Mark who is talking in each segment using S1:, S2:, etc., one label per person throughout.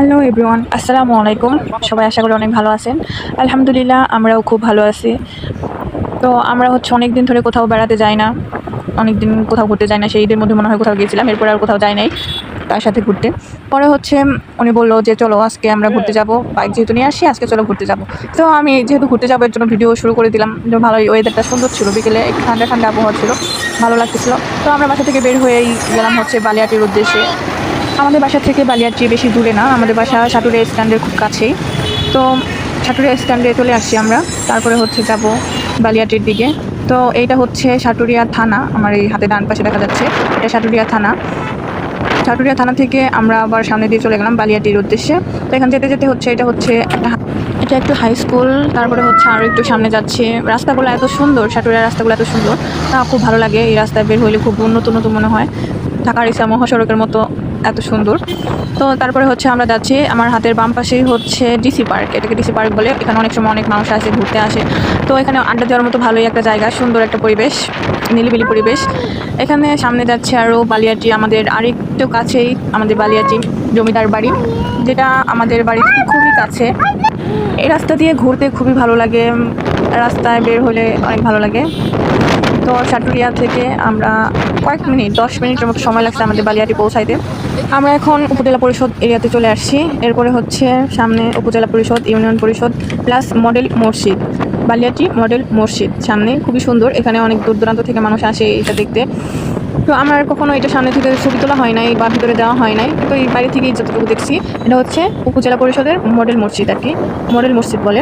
S1: Hello everyone আসসালামু আলাইকুম সবাই আশা করি অনেক ভালো আছেন। আলহামদুলিল্লাহ, আমরাও খুব ভালো আছি। তো আমরা হচ্ছে অনেক দিন ধরে কোথাও বেড়াতে যাই না। অনেক দিন কোথাও ঘুরতে যাই না। সেই ঈদের মধ্যে মনে হয় কোথাও গিয়েছিলাম। এরপর আর কোথাও যাই নাই তার সাথে ঘুরতে। পরে হচ্ছে উনি বলল যে, চলো, আজকে আমরা ঘুরতে যাব। বাইক যেহেতু নিয়ে আসি, আজকে চলো ঘুরতে যাব। তো আমি যেহেতু ঘুরতে যাব, এর জন্য ভিডিও শুরু করে দিলাম। ভালোই ওয়েদারটা সুন্দর ছিল। বিকেলে একটু ঠান্ডা ঠান্ডা আবহাওয়া ছিল। ভালো লাগতেছিল। তো আমরা বাসা থেকে বের হয়েই গেলাম হচ্ছে বালিয়াটির উদ্দেশ্যে। আমাদের বাসা থেকে বালিয়াটি বেশি দূরে না। আমাদের বাসা সাটুরিয়া স্ট্যান্ডের খুব কাছেই। তো সাটুরিয়া স্ট্যান্ডে চলে আসছি আমরা। তারপরে হচ্ছে যাব বালিয়াটির দিকে। তো এইটা হচ্ছে সাটুরিয়া থানা। আমার এই হাতে ডান পাশে দেখা যাচ্ছে। এটা সাটুরিয়া থানা। সাটুরিয়া থানা থেকে আমরা আবার সামনে দিয়ে চলে গেলাম বালিয়াটির উদ্দেশ্যে। তো এখান যেতে যেতে হচ্ছে, এটা হচ্ছে একটা এটা একটু হাই স্কুল তারপরে হচ্ছে আরও একটু সামনে যাচ্ছে। রাস্তাগুলো এত সুন্দর সাটুরিয়ার রাস্তাগুলো এত সুন্দর। তা খুব ভালো লাগে। এই রাস্তায় বের হইলে খুব উন্নত উন্নত মনে হয়। ঢাকার ইসা মহাসড়কের মতো এত সুন্দর। তো তারপরে হচ্ছে আমরা যাচ্ছি, আমার হাতের বাম পাশেই হচ্ছে ডিসি পার্ক এটাকে ডিসি পার্ক বলে। এখানে অনেক সময় অনেক মানুষ আসে, ঘুরতে আসে। তো এখানে আড্ডা দেওয়ার মতো ভালোই একটা জায়গা, সুন্দর একটা পরিবেশ নিলিবিলি পরিবেশ। এখানে সামনে যাচ্ছে আরও বালিয়াটি, আমাদের আরেকটু কাছেই আমাদের বালিয়াটি, জমিদার বাড়ি, যেটা আমাদের বাড়ি থেকে খুবই কাছে। এই রাস্তা দিয়ে ঘুরতে খুবই ভালো লাগে, রাস্তায় বের হলে অনেক ভালো লাগে। তো সাটুরিয়া থেকে আমরা কয়েক মিনিট, দশ মিনিটের মতো সময় লাগছে আমাদের বালিয়াটি পৌঁছাইতে। আমরা এখন উপজেলা পরিষদ এরিয়াতে চলে আসছি। এরপরে হচ্ছে সামনে উপজেলা পরিষদ, ইউনিয়ন পরিষদ, প্লাস মডেল মসজিদ। বালিয়াটি মডেল মসজিদ, সামনে। খুবই সুন্দর। এখানে অনেক দূর দূরান্ত থেকে মানুষ আসে এটা দেখতে। তো আমার কখনো এটা সামনে থেকে ছবি তোলা হয় নাই বা ভিতরে দেওয়া হয় নাই। তো এই বাইরে থেকেই যতটুকু দেখছি, এটা হচ্ছে উপজেলা পরিষদের মডেল মসজিদ আর কি। মডেল মসজিদ বলে।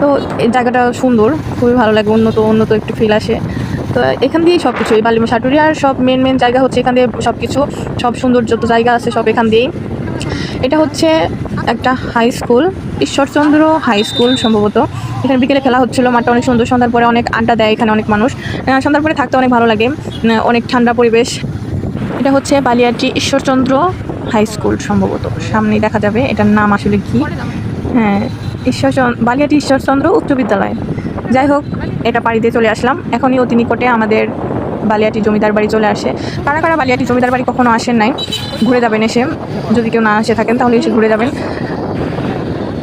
S1: তো এই জায়গাটা সুন্দর, খুবই ভালো লাগে। উন্নত উন্নত একটু ফিল আসে। তো এখান দিয়েই সব কিছু এই বালিমা সাটুরিয়ার সব মেন মেন জায়গা হচ্ছে এখান দিয়ে সব কিছু সব সুন্দর যত জায়গা আছে সব এখান দিয়েই। এটা হচ্ছে একটা high school Ishwarchandra high school সম্ভবত। এখানে বিকেলে খেলা হচ্ছিল, মাঠটা অনেক সুন্দর। সন্ধ্যার পরে অনেক আড্ডা দেয় এখানে অনেক মানুষ। সন্ধ্যার পরে থাকতে অনেক ভালো লাগে। অনেক ঠান্ডা পরিবেশ। এটা হচ্ছে বালিয়াটি ঈশ্বরচন্দ্র হাই স্কুল সম্ভবত। সামনেই দেখা যাবে এটার নাম আসলে কি। হ্যাঁ ঈশ্বরচন্দ্র বালিয়াটি ঈশ্বরচন্দ্র উচ্চ বিদ্যালয়। যাই হোক, এটা পাড়ি দিয়ে চলে আসলাম। এখনই অতি নিকটে আমাদের বালিয়াটি জমিদার বাড়ি চলে আসে। কারা কারা বালিয়াটি জমিদার বাড়ি কখনো আসেন নাই, ঘুরে যাবেন এসে। যদি কেউ না আসে থাকেন, তাহলে এসে ঘুরে যাবেন।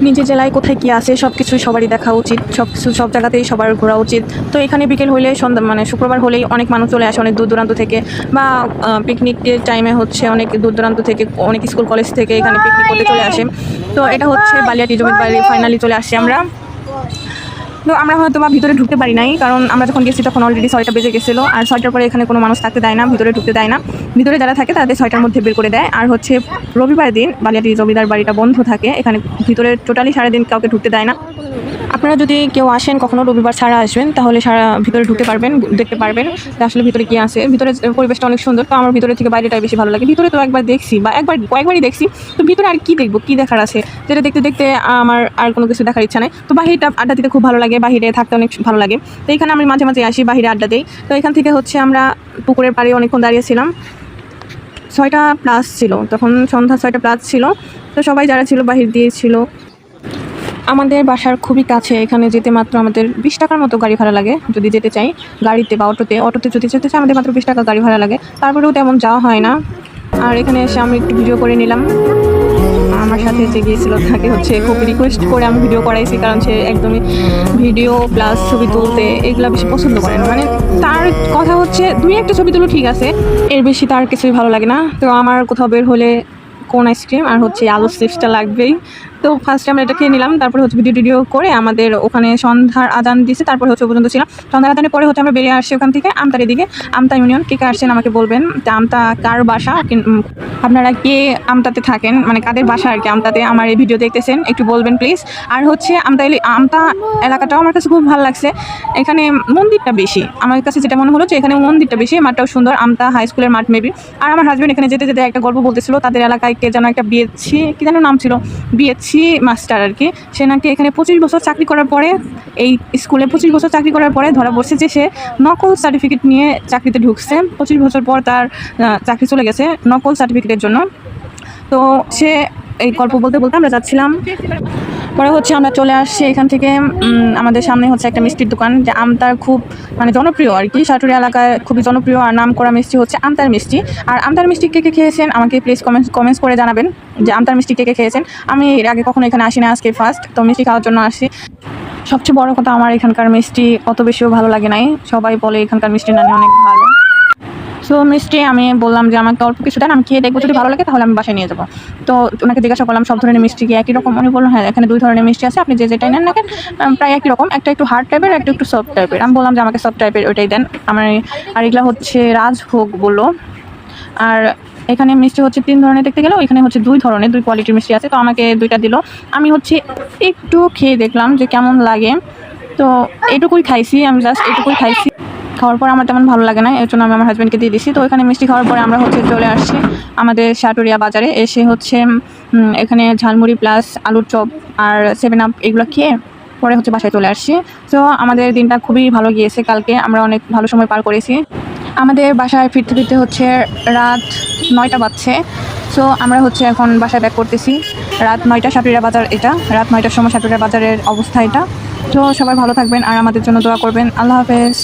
S1: নিজের জেলায় কোথায় কি আছে সব কিছুই সবারই দেখা উচিত। সব কিছু সব জায়গাতেই সবার ঘোরা উচিত। তো এখানে বিকেল হলে, সন্ধ্যা মানে শুক্রবার হলেই অনেক মানুষ চলে আসে অনেক দূর দূরান্ত থেকে। বা পিকনিকের টাইমে হচ্ছে অনেক দূর দূরান্ত থেকে, অনেক স্কুল কলেজ থেকে এখানে পিকনিক করতে চলে আসে। তো এটা হচ্ছে বালিয়াটি জমির বাড়ি ফাইনালি চলে আসছি আমরা। তো আমরা হয়তো বা ভিতরে ঢুকতে পারি নাই, কারণ আমরা যখন গেছি তখন অলরেডি ছয়টা বেজে গেছিল, আর ছয়টার পরে এখানে কোনো মানুষ থাকতে দেয় না, ভিতরে ঢুকতে দেয় না। ভিতরে যারা থাকে তাদের ছয়টার মধ্যে বের করে দেয়। আর হচ্ছে রবিবার দিন বালিয়াটি জমিদার বাড়িটা বন্ধ থাকে, এখানে ভিতরে টোটালি সারাদিন কাউকে ঢুকতে দেয় না। আপনারা যদি কেউ আসেন কখনো রবিবার ছাড়া আসবেন, তাহলে সারা ভিতরে ঢুকতে পারবেন, দেখতে পারবেন আসলে ভিতরে কি আছে। ভিতরে পরিবেশটা অনেক সুন্দর, তো আমার ভিতরে থেকে বাইরেটাই বেশি ভালো লাগে। ভিতরে তো একবার দেখছি বা একবার কয়েকবারই দেখছি, তো ভিতরে আর কি দেখব, কি দেখার আছে? যেটা দেখতে দেখতে আমার আর কোনো কিছু দেখার ইচ্ছা নেই। তো বাহিরটা আড্ডা দিতে খুব ভালো লাগে, বাহিরে থাকতে অনেক ভালো লাগে। তো এখানে আমি মাঝে মাঝে আসি বাহিরে আড্ডা দিই। তো এখান থেকে হচ্ছে আমরা পুকুরের পাড়ে অনেকক্ষণ দাঁড়িয়েছিলাম ছয়টা প্লাস ছিল, তখন সন্ধ্যা ছয়টা প্লাস ছিল। তো সবাই যারা ছিল বাহির দিয়ে ছিল আমাদের বাসার খুবই কাছে, এখানে যেতে মাত্র আমাদের বিশ টাকার মতো গাড়ি ভাড়া লাগে, যদি যেতে চাই গাড়িতে বা অটোতে। অটোতে যদি যেতে চাই, আমাদের মাত্র বিশ টাকা গাড়ি ভাড়া লাগে। তারপরেও তেমন যাওয়া হয় না। আর এখানে এসে আমি একটু ভিডিও করে নিলাম। আমার সাথে যে গিয়েছিল, তাকে হচ্ছে খুব রিকোয়েস্ট করে আমি ভিডিও করাইছি, কারণ সে একদমই ভিডিও প্লাস ছবি তুলতে এগুলো বেশি পছন্দ করে না। মানে তার কথা হচ্ছে দুই একটা ছবি তুলো, ঠিক আছে। এর বেশি তার কিছুই ভালো লাগে না। তো আমার কোথাও বের হলে কোন আইসক্রিম আর হচ্ছে আলুর চিপসটা লাগবেই। তো ফার্স্টে আমরা এটা খেয়ে নিলাম, তারপরে হচ্ছে ভিডিও টিডিও করে আমাদের ওখানে সন্ধ্যার আদান দিয়েছে তারপরে হচ্ছে পর্যন্ত ছিলাম। সন্ধ্যার আদানের পরে হচ্ছে আমরা বেরিয়ে আসছি ওখান থেকে, আমতার দিকে আমতা ইউনিয়ন কে কে আসছেন আমাকে বলবেন। আমতা কার বাসা? আপনারা কে আমতাতে থাকেন? মানে কাদের বাসা আর কি আমতাতে? আমার এই ভিডিও দেখতেছেন, একটু বলবেন প্লিজ আর হচ্ছে আমতা আমতা এলাকাটাও আমার কাছে খুব ভালো লাগছে। এখানে মন্দিরটা বেশি। আমার কাছে যেটা মনে হলো যে এখানে মন্দিরটা বেশি, মাঠটাও সুন্দর, আমতা হাই স্কুলের মাঠ মেবি আর আমার হাজব্যান্ড এখানে যেতে যেতে একটা গল্প বলতেছিল, তাদের এলাকায় কে যেন একটা বিয়েছি কি যেন নাম ছিল? বিএসসি মাস্টার আর কি, সে নাকি এখানে পঁচিশ বছর চাকরি করার পরে, এই স্কুলে পঁচিশ বছর চাকরি করার পরে ধরা পড়ছে যে সে নকল সার্টিফিকেট নিয়ে চাকরিতে ঢুকছে। পঁচিশ বছর পর তার চাকরি চলে গেছে নকল সার্টিফিকেটের জন্য। তো সে এই গল্প বলতে বলতে আমরা যাচ্ছিলাম পরে হচ্ছে আমরা চলে আসছি এখান থেকে আমাদের সামনে হচ্ছে একটা মিষ্টির দোকান যে আমতার খুব মানে জনপ্রিয় আর কি। সাটুরি এলাকায় খুবই জনপ্রিয় আর নাম করা মিষ্টি হচ্ছে আমতার মিষ্টি। আর আমতার মিষ্টি কে কে খেয়েছেন আমাকে প্লিজ কমেন্টস কমেন্টস করে জানাবেন যে আমতার মিষ্টি কে কে খেয়েছেন। আমি এর আগে কখনো এখানে আসি না আজকে ফার্স্ট তো মিষ্টি খাওয়ার জন্য আসি সবচেয়ে বড় কথা আমার এখানকার মিষ্টি অত বেশিও ভালো লাগে নাই। সবাই বলে এখানকার মিষ্টি নানি অনেক ভালো। সো মিষ্টি আমি বললাম যে আমাকে অল্প কিছু দেন, আমি খেয়ে দেখব, যদি ভালো লাগে, তাহলে আমি বাসায় নিয়ে যাব। তো ওনাকে জিজ্ঞাসা করলাম, সব ধরনের মিষ্টি কি একই রকম? উনি বললেন হ্যাঁ এখানে দুই ধরনের মিষ্টি আছে, আপনি যে যেটাই নেন না কেন প্রায় একই রকম। একটা একটু হার্ড টাইপের একটা একটু সফট টাইপের আমি বললাম যে আমাকে সফট টাইপের ওইটাই দেন। আমার আর এগুলো হচ্ছে রাজভোগ বলল। আর এখানে মিষ্টি হচ্ছে তিন ধরনের দেখতে গেলেও, এখানে হচ্ছে দুই ধরনের, দুই কোয়ালিটির মিষ্টি আছে। তো আমাকে দুইটা দিল। আমি হচ্ছে একটু খেয়ে দেখলাম যে কেমন লাগে। তো এটুকুই খাইছি, আমি জাস্ট এটুকুই খাইছি। খাওয়ার পর আমার তেমন ভালো লাগে না, এর জন্য আমি আমার হাজব্যান্ডকে দিয়ে দিছি। তো এখানে মিষ্টি খাওয়ার পরে আমরা হচ্ছে চলে আসছি আমাদের সাটুরিয়া বাজারে। এসে হচ্ছে এখানে ঝালমুড়ি প্লাস আলুর চপ আর সেভেন আপ এগুলো খেয়ে পরে হচ্ছে বাসায় চলে আসছি। তো আমাদের দিনটা খুবই ভালো গিয়েছে কালকে, আমরা অনেক ভালো সময় পার করেছি। আমাদের বাসায় ফিরতে ফিরতে হচ্ছে রাত নয়টা বাজছে। সো আমরা হচ্ছে এখন বাসায় ব্যাক করতেছি। রাত নয়টা সাটুরিয়া বাজার এটা, রাত নয়টার সময় সাটুরিয়া বাজারের অবস্থা এটা। তো সবাই ভালো থাকবেন আর আমাদের জন্য দোয়া করবেন। আল্লাহ হাফেজ।